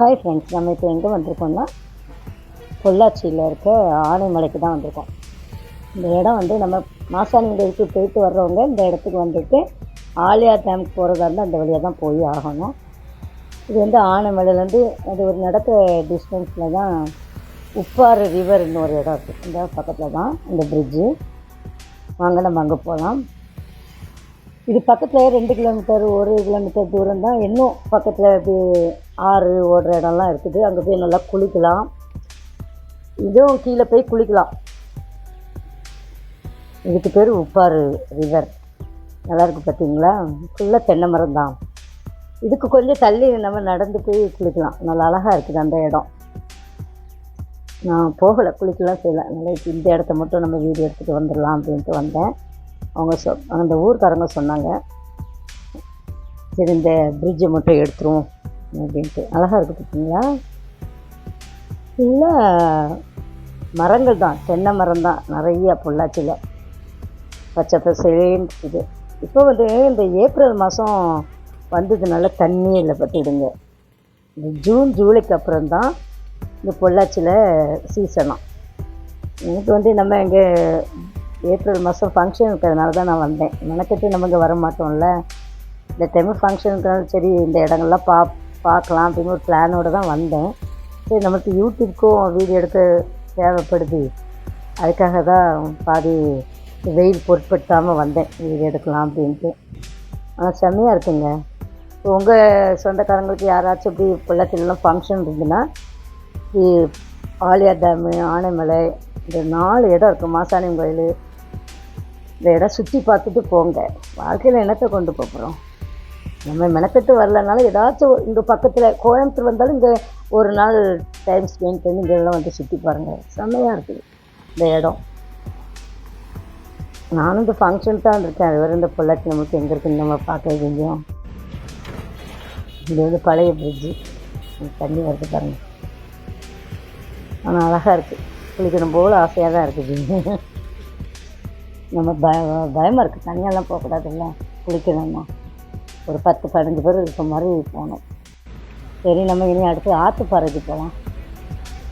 Hi friends நம்ம இப்போ எங்கே வந்திருக்கோம்னா பொள்ளாச்சியில் இருக்க ஆனைமலைக்கு தான் வந்திருக்கோம். இந்த இடம் வந்து நம்ம மாசாணிகளுக்கு போயிட்டு வர்றவங்க இந்த இடத்துக்கு வந்துட்டு ஆலியா டேம்க்கு போகிறதா இருந்தால் அந்த வழியாக தான் போய் ஆகணும். இது வந்து ஆனைமலையிலேருந்து அது ஒரு நடக்க டிஸ்டன்ஸில் தான் உப்பாறு ரிவர்னு ஒரு இடம் இருக்குது இந்த பக்கத்தில் தான் இந்த பிரிட்ஜு வாங்க நம்ம அங்கே போகலாம் இது பக்கத்தில் ரெண்டு கிலோமீட்டர் ஒரு கிலோமீட்டர் தூரம் தான் இன்னும் பக்கத்தில் இப்படி ஆறு ஓடுற இடம்லாம் இருக்குது. அங்கே போய் நல்லா குளிக்கலாம். இதுவும் கீழே போய் குளிக்கலாம். இதுக்கு பேர் உப்பாறு ரிவர் நல்லாயிருக்கு பார்த்தீங்களா ஃபுல்லாக தென்னை மரம் தான் இதுக்கு கொஞ்சம் தள்ளி நம்ம நடந்து போய் குளிக்கலாம். நல்லா அழகாக இருக்குது அந்த இடம். நான் போகலை. குளிக்கலாம் செய்யலை. நல்லா இந்த இடத்த மட்டும் நம்ம வீடியோ எடுத்துகிட்டு வந்துடலாம் அப்படின்ட்டு வந்தேன். அவங்க சொ அந்த ஊர்க்காரங்க சொன்னாங்க சரி இந்த பிரிட்ஜை மட்டும் எடுத்துருவோம் அப்படின்ட்டு. அழகாக இருக்குது பார்த்தீங்களா ஃபுல்லாக மரங்கள் தான் தென்னை மரம் தான் நிறைய பொள்ளாச்சியில். பச்சை பசேன்னு இருக்குது. இப்போ வந்து இந்த ஏப்ரல் மாதம் வந்ததுனால தண்ணி இல்லை பார்த்துடுங்க இந்த ஜூன் ஜூலைக்கு அப்புறம் தான் இந்த பொள்ளாச்சியில் சீசனாக எனக்கு வந்து நம்ம இங்கே ஏப்ரல் மாதம் ஃபங்க்ஷன் இருக்கிறதுனால தான் நான் வந்தேன். மெனக்கட்டு நம்ம இங்கே வர மாட்டோம்ல. இந்த டைம் ஃபங்க்ஷனுக்குனால சரி இந்த இடங்கள்லாம் பா பார்க்கலாம் அப்படின்னு ஒரு பிளானோடு தான் வந்தேன். சரி நமக்கு யூடியூப்க்கும் வீடியோ எடுக்க தேவைப்படுது. அதுக்காக தான் பாதி வெயில் பொருட்படுத்தாமல் வந்தேன். வீடியோ எடுக்கலாம் அப்படின்ட்டு. ஆனால் செம்மையாக இருக்குங்க. இப்போ உங்கள் சொந்தக்காரங்களுக்கு யாராச்சும் இப்படி பொள்ளாச்சிலலாம் ஃபங்க்ஷன் இருந்துன்னா ஆலியா டேமு ஆனைமலை இந்த நாலு இடம் இருக்குது மாசாணி கோயில் இந்த இடம் சுற்றி பார்த்துட்டு போங்க. வாழ்க்கையில் என்னத்தை கொண்டு போகிறோம் நம்ம மெனக்கெட்டு வரலனாலும் ஏதாச்சும் இங்கே பக்கத்தில் கோயம்புத்தூர் வந்தாலும் இங்கே ஒரு நாள் டைம் ஸ்பெண்ட் பண்ணி இங்கே எல்லாம் வந்து சுற்றி பாருங்கள் செம்மையாக இருக்குது இந்த இடம். நானும் இந்த ஃபங்க்ஷன் தான் இருக்கேன். அது வரை இந்த பொள்ளாச்சி நம்மளுக்கு எங்கே இருக்குன்னு நம்ம பார்க்க கொஞ்சம் இது வந்து பழைய பிரிட்ஜு தண்ணி வருது பாருங்க. ஆனால் அழகாக இருக்குது குளிக்கணும் போல் ஆசையாக தான் இருக்குது நம்ம பய பயமாக இருக்குது தனியாலாம் போகக்கூடாதுல்ல? குளிக்கணும்னா. ஒரு பத்து பதினஞ்சு பேர் இருக்க மாதிரி போகணும். சரி நம்ம இனி அடுத்து ஆற்றுப்பாறைக்கு போகலாம்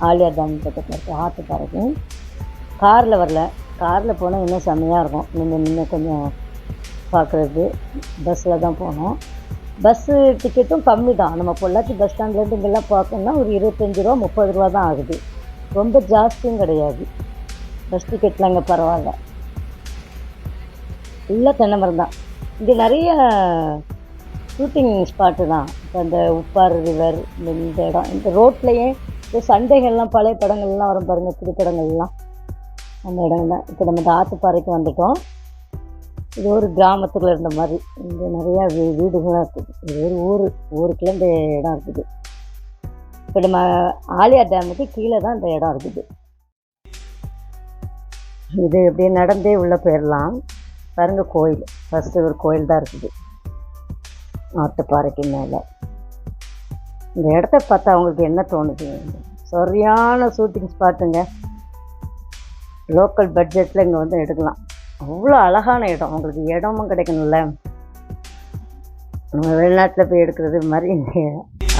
ஆலியா டேம் பக்கத்தில் இருக்க. ஆற்றுப்பாறைக்கு காரில் வரல. காரில் போனால் இன்னும் செம்மையாக இருக்கும். நின்று நின்று கொஞ்சம் பார்க்குறது பஸ்ஸில் தான் போனோம் பஸ்ஸு டிக்கெட்டும் கம்மி தான். நம்ம பொள்ளாச்சி பஸ் ஸ்டாண்ட்லேருந்து இங்கெல்லாம் பார்க்கணுன்னா ஒரு இருபத்தஞ்சி ரூபா முப்பது ரூபா தான் ஆகுது. ரொம்ப ஜாஸ்தியும் கிடையாது. பஸ் டிக்கெட்லாம் இங்கே பரவாயில்ல. ஃபுல்லாக தென்னை மரம் தான் இங்கே நிறைய ஷூட்டிங் ஸ்பாட்டு தான். இப்போ இந்த உப்பாறு ரிவர் இந்த இந்த இடம் இந்த ரோட்லேயே இந்த சண்டைகள்லாம் பழைய படங்கள்லாம் வரும் பாருங்கள் புதுப்படங்கள்லாம். அந்த இடம் தான் இப்போ நம்ம இந்த ஆத்துப்பாறைக்கு வந்துட்டோம். இது ஒரு கிராமத்தில் இருந்த மாதிரி. இங்கே நிறையா வீ வீடுகளாக இருக்குது. இது ஒரு ஊர் ஊருக்குள்ளே இந்த இடம் இருக்குது. இப்போ நம்ம ஆலியா டேமுக்கு கீழே தான் இந்த இடம் இருக்குது. இது அப்படியே நடந்தே உள்ளே போயிடலாம். பாருங்க கோயில். ஃபஸ்ட்டு ஒரு கோயில் தான் இருக்குது. ஆட்டுப்பாறைக்கு மேலே. இந்த இடத்த பார்த்தா அவங்களுக்கு என்ன தோணுது? சரியான ஷூட்டிங் ஸ்பாட்டுங்க லோக்கல் பட்ஜெட்டில் இங்கே வந்து எடுக்கலாம். அவ்வளோ அழகான இடம். உங்களுக்கு இடமும் கிடைக்கணும்ல. நம்ம வெளிநாட்டில் போய் எடுக்கிறது மாதிரி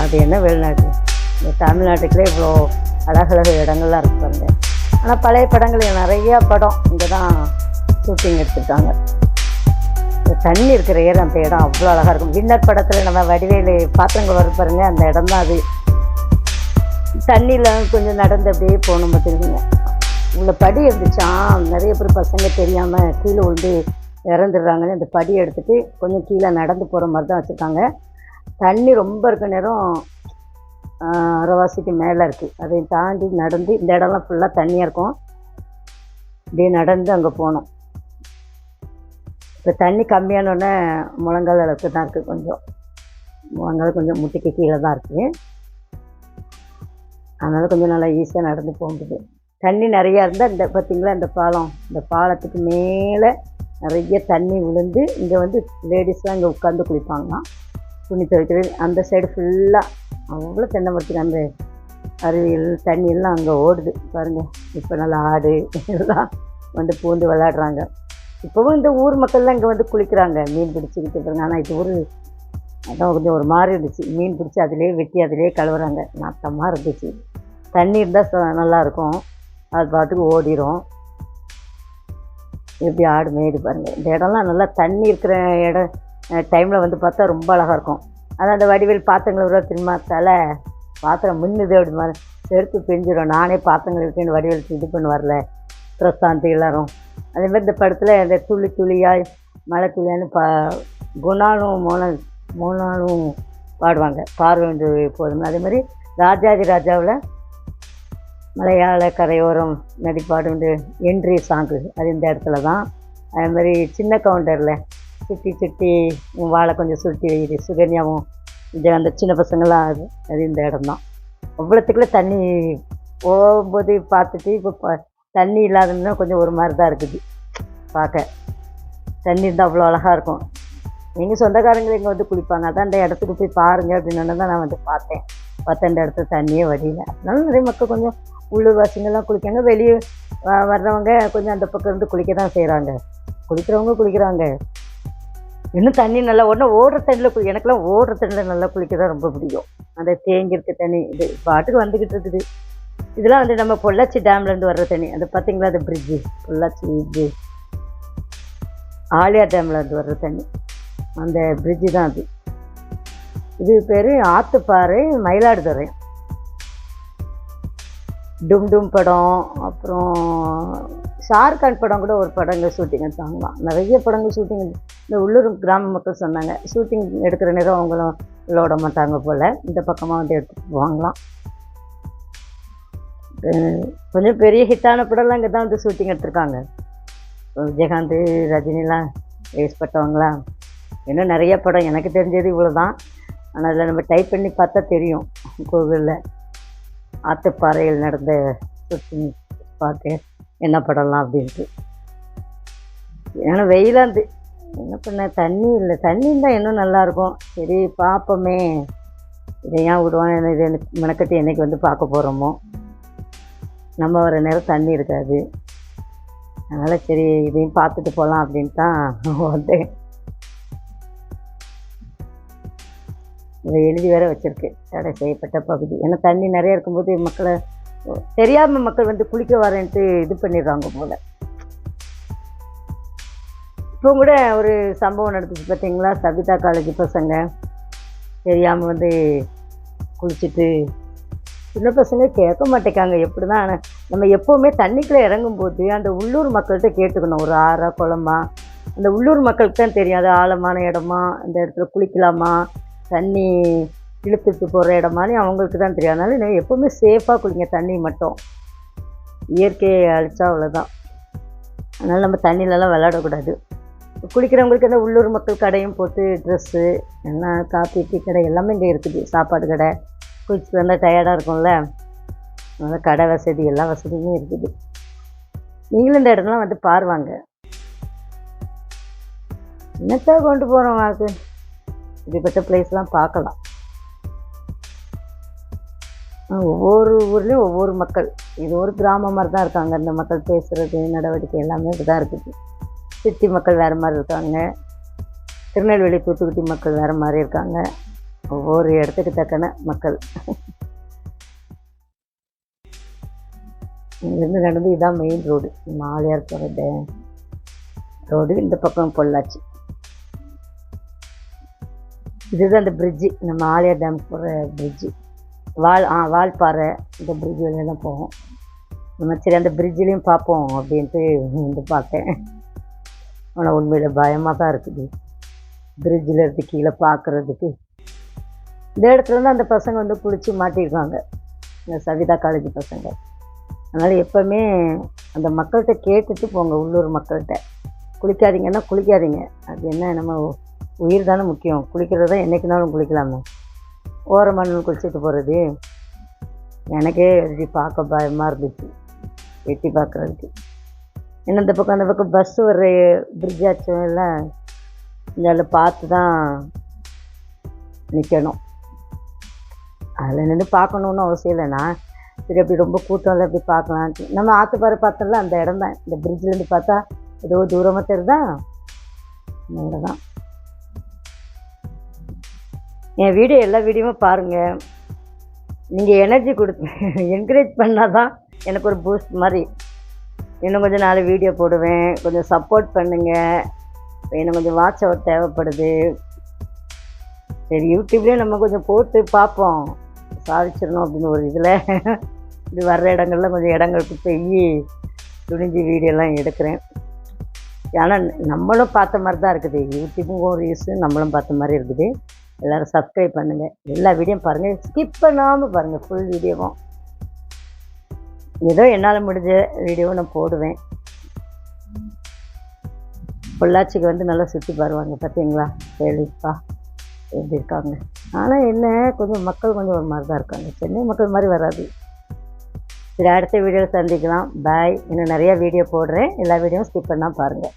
அது என்ன வெளிநாட்டு இந்த தமிழ்நாட்டுக்குள்ளே இவ்வளோ அழகழகு இடங்கள்லாம் இருக்கு ஆனால் பழைய படங்கள் நிறையா படம் இங்கே தான் ஷூட்டிங் எடுத்திருக்காங்க. இந்த தண்ணி இருக்கிற ஏற அந்த இடம் அவ்வளோ அழகாக இருக்கும். வின்னர் படத்தில் நம்ம வடிவேலு பாத்திரங்கள் வரும் பாருங்க அந்த இடம் தான் அது. தண்ணியில் கொஞ்சம் நடந்து அப்படியே போகணும் பார்த்துருக்குங்க. உள்ள படி இருந்துச்சான் நிறைய பேர் பசங்க தெரியாமல் கீழே விழுந்து இறந்துடுறாங்கன்னு அந்த படி எடுத்துகிட்டு கொஞ்சம் கீழே நடந்து போகிற மாதிரி தான் வச்சுருக்காங்க. தண்ணி ரொம்ப இருக்க நேரம் அரைவாசிக்கு மேலே இருக்குது அதை தாண்டி நடந்து இந்த இடம்லாம் ஃபுல்லாக தண்ணியாக இருக்கும். அப்படியே நடந்து அங்கே போனோம் இப்போ தண்ணி கம்மியானோடனே முழங்கால் அளவுக்கு தான் இருக்குது கொஞ்சம். முழங்கால் கொஞ்சம் முட்டிக்கு கீழே தான் இருக்குது அதனால் கொஞ்சம் நல்லா ஈஸியாக நடந்து போக முடியுது. தண்ணி நிறையா இருந்தால் இந்த பார்த்திங்களா இந்த பாலம் இந்த பாலத்துக்கு மேலே நிறைய தண்ணி விழுந்து இங்கே வந்து லேடிஸ்லாம் இங்கே உட்காந்து குளிப்பாங்களாம். துணி துவைக்கிறது அந்த சைடு ஃபுல்லாக அவ்வளோ தென்னை மரத்துக்கு அந்த அருவியில் தண்ணி எல்லாம் அங்கே ஓடுது. பாருங்கள் இப்போ நல்லா ஆடு எல்லாம் வந்து பூந்து விளையாடுறாங்க. இப்போவும் இந்த ஊர் மக்கள்லாம் இங்கே வந்து குளிக்கிறாங்க. மீன் பிடிச்சிக்கிட்டு இருக்காங்க. ஆனால் இது ஒரு அதான் கொஞ்சம் ஒரு மாதிரி இருந்துச்சு. மீன் பிடிச்சி அதிலே வெட்டி அதிலே கழுவுறாங்க. நாட்டமாக இருந்துச்சு. தண்ணி இருந்தால் நல்லாயிருக்கும் அது பாட்டுக்கு ஓடிரும். எப்படி ஆடு மேடு பாருங்கள் இந்த இடம்லாம் நல்லா தண்ணி இருக்கிற இடம் டைமில் வந்து பார்த்தா ரொம்ப அழகாக இருக்கும். ஆனால் அந்த வடிவேல் பாத்திரங்களை விட திரும்பாத்தால பாத்திரம் மின்னுது அப்படி மாதிரி செருப்பு பிஞ்சிடும் நானே பாத்திரங்கள் இருக்கேன்னு வடிவேல் இது பண்ண வரல பிரசாந்தி எல்லாரும். அதே மாதிரி இந்த படத்தில் அந்த துளி துளியாய் மழை துளியான்னு பா குணாலும் மோன மோனாலும் பாடுவாங்க. பார்வை போதும். அதே மாதிரி ராஜாதி ராஜாவில் மலையாள கரையோரம் நடிப்பாடு என்ட்ரி சாங்கு அது இந்த இடத்துல தான். அதே மாதிரி சின்ன கவுண்டரில் சுட்டி சுட்டி உன் வாழை கொஞ்சம் சுருட்டி வைது சுகன்யாவும் இந்த அந்த சின்ன பசங்களாம் அது அது இந்த இடம் தான். அவ்வளோத்துக்குள்ளே தண்ணி போகும்போது பார்த்துட்டு இப்போ தண்ணி இல்லாததுன்னா கொஞ்சம் ஒரு மாதிரி தான் இருக்குது. பார்க்க. தண்ணி இருந்தால் அவ்வளோ அழகாக இருக்கும். எங்கள் சொந்தக்காரங்க இங்கே வந்து குளிப்பாங்க. அதான் அந்த இடத்துக்கு போய் பாருங்க அப்படின்னு தான் நான் வந்து பார்த்தேன். பார்த்தா இடத்துல தண்ணியே வடியல அதனால நிறைய மக்கள் கொஞ்சம் உள்ளூர்வாசிங்கெல்லாம் குளிக்காங்க வெளியே வ- வர்றவங்க கொஞ்சம் அந்த பக்கம் இருந்து குளிக்க தான் செய்கிறாங்க குளிக்கிறவங்க குளிக்கிறாங்க. இன்னும் தண்ணி நல்லா உடனே ஓடுற தண்ணியில் குளி எனக்கெல்லாம் ஓடுற தண்ணியில் நல்லா குளிக்க தான் ரொம்ப பிடிக்கும். அந்த தேங்கியிருக்க தண்ணி இது பாட்டுக்கு வந்துக்கிட்டு இருக்குது. இதெல்லாம் வந்து நம்ம பொள்ளாச்சி டேம்லேருந்து வர்ற தண்ணி. அது பார்த்தீங்களா அது பிரிட்ஜு பொள்ளாச்சி இது ஆலியா டேம்லேருந்து வர்ற தண்ணி. அந்த பிரிட்ஜு தான் அது. இது பேர் ஆத்துப்பாறை மயிலாடுதுறை. டும் டும் படம். அப்புறம் ஷாருக்கான் படம் கூட ஒரு படங்கள் ஷூட்டிங் எடுத்தாங்களாம் நிறைய படங்கள் ஷூட்டிங் இந்த உள்ளூர் கிராம மக்கள் சொன்னாங்க. ஷூட்டிங் எடுக்கிற நேரம் அவங்களும் உள்ள விட மாட்டாங்க போல். இந்த பக்கமாக வந்து எடுத்துகிட்டு போவாங்களாம் கொஞ்சம் பெரிய ஹிட்டான படம்லாம் இங்கே தான் வந்து ஷூட்டிங் எடுத்திருக்காங்க. விஜயகாந்த் ரஜினிலாம் வேஸ்ட் பட்டவங்களா? இன்னும் நிறைய படம் எனக்கு தெரிஞ்சது இவ்வளோ தான் ஆனால் அதில் நம்ம டைப் பண்ணி பார்த்தா தெரியும். கூகுளில் ஆத்துப்பாறையில் நடந்த ஷூட்டிங் பார்த்து என்ன படம்லாம் அப்படின்ட்டு. ஏன்னா வெயிலாந்து என்ன பண்ண தண்ணி இல்லை. தண்ணி இருந்தால் இன்னும் நல்லாயிருக்கும் சரி பார்ப்போமே இதை ஏன் விடுவான்? இது எனக்கு மெனக்கட்டி என்னைக்கு வந்து பார்க்க போகிறோமோ நம்ம வர நேரம் தண்ணி இருக்காது. அதனால் சரி இதையும் பார்த்துட்டு போகலாம் அப்படின்ட்டு தான் வந்தேன். இதை எழுதி வேற வச்சுருக்கு. தடை செய்யப்பட்ட பகுதி. ஏன்னா தண்ணி நிறைய இருக்கும்போது மக்களை தெரியாமல் மக்கள் வந்து குளிக்க வரேன்ட்டு இது பண்ணிடுறாங்க போல். இப்போ கூட ஒரு சம்பவம் நடந்துச்சு பார்த்தீங்களா? சபிதா காலேஜ் பசங்க தெரியாமல் வந்து குளிச்சுட்டு சின்ன பசங்க கேட்க மாட்டேங்காங்க எப்படி தான் நம்ம எப்போவுமே தண்ணிக்குள்ளே இறங்கும்போது அந்த உள்ளூர் மக்கள்கிட்ட கேட்டுக்கணும். ஒரு ஆறா குளமா? அந்த உள்ளூர் மக்களுக்கு தான் தெரியும். அது ஆழமான இடமா? அந்த இடத்துல குளிக்கலாமா? தண்ணி இழுத்துட்டு போகிற இடமானு அவங்களுக்கு தான் தெரியும். அதனால நீங்கள் எப்போவுமே சேஃபாக குளிங்க தண்ணி மட்டும். இயற்கையை அழிச்சா அவ்வளோதான் அதனால் நம்ம தண்ணியிலலாம் விளையாடக்கூடாது. குளிக்கிறவங்களுக்கு அந்த உள்ளூர் மக்கள் கடையும் போட்டு ட்ரெஸ்ஸு என்ன காஃபி டீ கடை எல்லாமே இங்கே இருக்குது. சாப்பாடு கடை. குளிச்சுட்டு வந்தால் டயர்டாக இருக்கும்ல. அதனால் கடை வசதி எல்லா வசதியுமே இருக்குது. நீங்களும் இந்த இடம்லாம் வந்து பாருவாங்க என்னத்தான் கொண்டு போகிறோம் வாக்கு? இப்படிப்பட்ட பிளேஸ்லாம் பார்க்கலாம். ஒவ்வொரு ஊர்லேயும் ஒவ்வொரு மக்கள். இது ஒரு கிராமம் மாதிரி தான் இருக்காங்க. இந்த மக்கள் பேசுகிறது நடவடிக்கை எல்லாமே இப்படி தான் இருக்குது. சிட்டி மக்கள் வேறு மாதிரி இருக்காங்க. திருநெல்வேலி தூத்துக்குடி மக்கள் வேறு மாதிரி இருக்காங்க. ஒவ்வொரு இடத்துக்கு தக்கன மக்கள். இங்கேருந்து நடந்து இதுதான் மெயின் ரோடு மாலையார் போகிற ரோடு இந்த பக்கம் பொள்ளாச்சி. இதுதான் அந்த பிரிட்ஜு நம்ம ஆலியார் டேம் போகிற பிரிட்ஜு வால் ஆ வால்பாறை இந்த பிரிட்ஜு வழியாக தான் போவோம். நம்ம சரி அந்த பிரிட்ஜ்லேயும் பார்ப்போம் அப்படின்ட்டு வந்து பார்த்தேன். ஆனால் உண்மையில் பயமாக தான் இருக்குது. பிரிட்ஜில் இருந்து கீழே பார்க்குறதுக்கு இந்த இடத்துல தான் அந்த பசங்க வந்து குளித்து மாட்டியிருக்காங்க இந்த சவிதா காலேஜ் பசங்க. அதனால் எப்போவுமே அந்த மக்கள்கிட்ட கேட்டுட்டு போங்க உள்ளூர் மக்கள்கிட்ட. குளிக்காதீங்கன்னா குளிக்காதீங்க. அது என்ன நம்ம உயிர் தானே முக்கியம். குளிக்கிறது தான் என்றைக்குனாலும் குளிக்கலாமே. ஓரமான குளிச்சுட்டு போகிறது எனக்கே எழுதி பார்க்க பயமாக இருந்துச்சு. எட்டி பார்க்குறதுக்கு. ஏன்னா இந்த பக்கம் அந்த பக்கம் பஸ் வர்ற பிரிட்ஜ் ஆச்சும் எல்லாம் இந்த பார்த்து தான் நிற்கணும் அதில் நின்று பார்க்கணுன்னு அவசியம் இல்லைண்ணா சரி அப்படி ரொம்ப கூட்டம் இல்லை அப்படி பார்க்கலாம். நம்ம ஆற்றுப்பாறை பார்த்தோம்ல அந்த இடம் தான். இந்த பிரிட்ஜ்லேருந்து பார்த்தா ஏதோ தூரமாக தெரியுதா? இடம் தான். என் வீடியோ எல்லா வீடியோவும் பாருங்கள் நீங்கள் எனர்ஜி கொடுத்து என்கரேஜ் பண்ணால் தான் எனக்கு ஒரு பூஸ்ட் மாதிரி. இன்னும் கொஞ்சம் நாள் வீடியோ போடுவேன். கொஞ்சம் சப்போர்ட் பண்ணுங்கள் இன்னும் கொஞ்சம் வாட்ச் அவர் தேவைப்படுது. சரி யூடியூப்லேயே நம்ம கொஞ்சம் போட்டு பார்ப்போம். சாதிச்சிடணும் அப்படின்னு ஒரு இதில். இப்படி வர்ற இடங்கள்ல கொஞ்சம் இடங்களுக்கு போய் துணிஞ்சு வீடியோலாம் எடுக்கிறேன். ஆனால் நம்மளும் பார்த்த மாதிரி தான் இருக்குது. யூடியூப்பும் ஒரு நம்மளும் பார்த்த மாதிரி இருக்குது. எல்லோரும் சப்ஸ்கிரைப் பண்ணுங்கள் எல்லா வீடியோவும் பாருங்கள் ஸ்கிப் பண்ணாமல் பாருங்கள் ஃபுல் வீடியோவும். ஏதோ என்னால் முடிஞ்ச வீடியோவை நான் போடுவேன். பொள்ளாச்சிக்கு வந்து நல்லா சுற்றி பாருவாங்க பார்த்தீங்களா கேள்விப்பா எப்படி இருக்காங்க? ஆனால் என்ன கொஞ்சம் மக்கள் கொஞ்சம் ஒரு மாதிரி தான் இருக்காங்க. சென்னை மக்கள் மாதிரி வராது. சரி அடுத்த வீடியோவில் சந்திக்கலாம். பாய் இன்னும் நிறையா வீடியோ போடுறேன். எல்லா வீடியோவும் ஸ்கிப் பண்ணால் பாருங்கள்